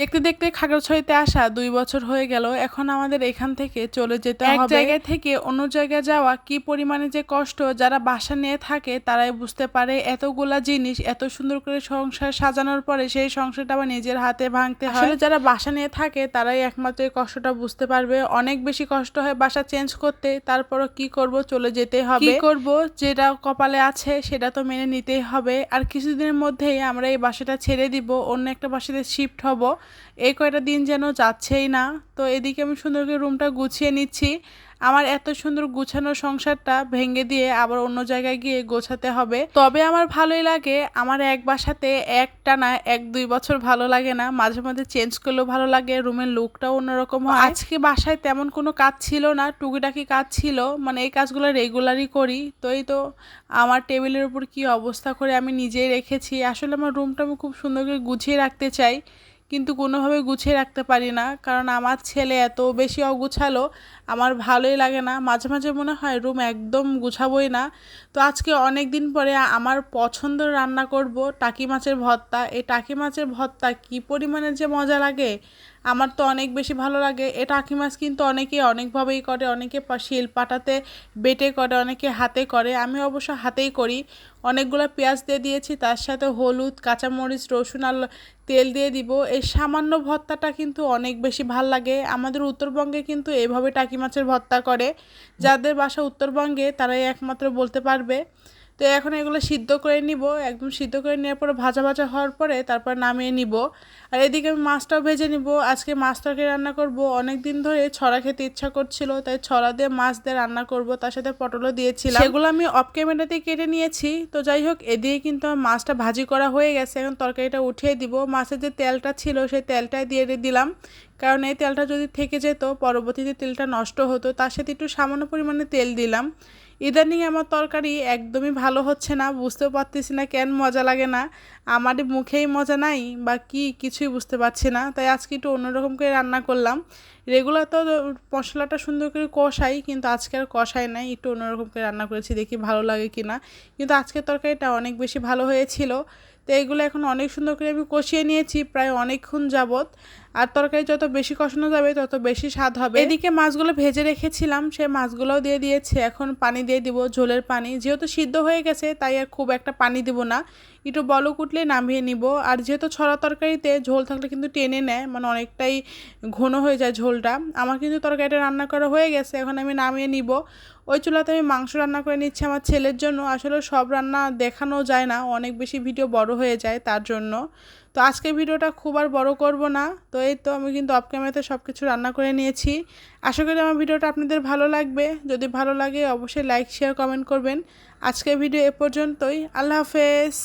দেখতে দেখতে খাগড়াছড়িতে আসা দুই বছর হয়ে গেল। এখন আমাদের এখান থেকে চলে যেতে হবে। এক জায়গায় থেকে অন্য জায়গায় যাওয়া কি পরিমাণে যে কষ্ট যারা বাসা নিয়ে থাকে তারাই বুঝতে পারে। এতগুলা জিনিস এত সুন্দর করে সংসার সাজানোর পরে সেই সংসারটা আবার নিজের হাতে ভাঙতে হয়। যারা বাসা নিয়ে থাকে তারাই একমাত্র এই কষ্টটা বুঝতে পারবে। অনেক বেশি কষ্ট হয় বাসা চেঞ্জ করতে তারপরও কি করব চলে যেতে হবে। কি করব যেটা কপালে আছে সেটা তো মেনে নিতেই হবে। আর কিছুদিনের মধ্যেই আমরা এই বাসাটা ছেড়ে দিব অন্য একটা বাসাতে শিফট হব। এই কয়টা দিন যেন যাচ্ছেই না। তো এদিকে আমি সুন্দর করে রুমটা গুছিয়ে নিচ্ছি। আমার এত সুন্দর গুছানো সংসারটা ভেঙে দিয়ে আবার অন্য জায়গায় গিয়ে গোছাতে হবে। তবে আমার ভালোই লাগে, আমার এক বাসাতে একটা না এক দুই বছর ভালো লাগে না। মাঝে মাঝে চেঞ্জ করলেও ভালো লাগে রুমের লুকটাও অন্যরকম হয়। আজকে বাসায় তেমন কোনো কাজ ছিল না, টুকিটাকি কাজ ছিল। মানে এই কাজগুলো রেগুলারই করি। তো এই তো আমার টেবিলের উপর কি অবস্থা করে আমি নিজেই রেখেছি। আসলে আমার রুমটা আমি খুব সুন্দর করে গুছিয়ে রাখতে চাই। কিন্তু কোনোভাবে গুছিয়ে রাখতে পারি না। কারণ আমার ছেলে এত বেশি অগুছালো, আমার ভালোই লাগে না। মাঝে মাঝে মনে হয় রুম একদম গুছাবই না। তো আজকে অনেক দিন পরে আমার পছন্দ রান্না করব, টাকি মাছের ভর্তা। এই টাকি মাছের ভর্তা কি পরিমাণে যে মজা লাগে? আমার তো অনেক বেশি ভালো লাগে। এ টাকি মাছ কিন্তু অনেকে অনেকভাবেই করে, অনেকে শিল পাটাতে বেটে করে, অনেকে হাতে করে। আমি অবশ্য হাতেই করি। অনেকগুলো পেঁয়াজ দিয়ে দিয়েছি, তার সাথে হলুদ, কাঁচামরিচ, রসুন আর তেল দিয়ে দিব। এই সামান্য ভর্তাটা কিন্তু অনেক বেশি ভালো লাগে। আমাদের উত্তরবঙ্গে কিন্তু এইভাবে টাকি মাছের ভর্তা করে। যাদের বাসা উত্তরবঙ্গে তারাই একমাত্র বলতে পারবে। তো এখন এগুলো সিদ্ধ করে নিব, একদম সিদ্ধ করে নেওয়ার পরে ভাজা ভাজা হওয়ার পরে তারপর নামিয়ে নিব। আর এদিকে আমি মাছটাও ভেজে নিব। আজকে মাছ তরকারি রান্না করব। অনেক দিন ধরে ছড়া খেতে ইচ্ছা করছিল, তাই ছড়া দিয়ে মাছ দিয়ে রান্না করব। তার সাথে পটলও দিয়েছিলাম। সেগুলো আমি অফ ক্যামেরাতে কেটে নিয়েছি। তো যাই হোক, এদিকে কিন্তু মাছটা ভাজি করা হয়ে গেছে। এখন তরকারিটা উঠিয়ে দিব। মাছের যে তেলটা ছিল, সেই তেলটাই দিয়ে দিলাম। কারণ এই তেলটা যদি থেকে যেত, পরবর্তীতে তেলটা নষ্ট হতো। তার সাথে একটু সামান্য পরিমাণে তেল দিলাম। ইদানিং আমার তরকারি একদমই ভালো হচ্ছে না, বুঝতেও পারতেছি না কেন মজা লাগে না। আমার মুখেই মজা নাই বা কি কিছুই বুঝতে পারছি না। তাই আজকে একটু অন্যরকম করে রান্না করলাম। রেগুলার তো মশলাটা সুন্দর করে কষাই, কিন্তু আজকে আর কষাই নাই, একটু অন্যরকম করে রান্না করেছি, দেখি ভালো লাগে কি না কিন্তু আজকের তরকারিটা অনেক বেশি ভালো হয়েছিল। তো এগুলো এখন অনেক সুন্দর করে আমি কষিয়ে নিয়েছি, প্রায় অনেকক্ষণ যাবৎ। আর তরকারি যত বেশি কষানো যাবে, তত বেশি স্বাদ হবে। এদিকে মাছগুলো ভেজে রেখেছিলাম, সে মাছগুলোও দিয়ে দিয়েছে। এখন পানি দিয়ে দিব ঝোলের পানি। যেহেতু সিদ্ধ হয়ে গেছে, তাই আর খুব একটা পানি দিব না। একটু বলক উঠলে নামিয়ে নিব। আর যেহেতু ছড়া তরকারিতে ঝোল থাকলে কিন্তু টেনে নেয় মানে অনেকটাই ঘন হয়ে যায় ঝোলটা। আমার কিন্তু তরকারিটা রান্না করা হয়ে গেছে, এখন আমি নামিয়ে নিব। ওই চুলাতে আমি মাংস রান্না করে নিচ্ছি আমার ছেলের জন্য। আসলে সব রান্না দেখানো যায় না, অনেক বেশি ভিডিও বড় হয়ে যায় তার জন্য। তো আজকের ভিডিওটা খুব আর বড় করব না। তো এই তো আমি কিন্তু অফ ক্যামেরাতে সব কিছু রান্না করে নিয়েছি। আশা করি আমার ভিডিওটা আপনাদের ভালো লাগবে। যদি ভালো লাগে অবশ্যই লাইক শেয়ার কমেন্ট করবেন। আজকের ভিডিও এ পর্যন্তই। আল্লাহ হাফেজ।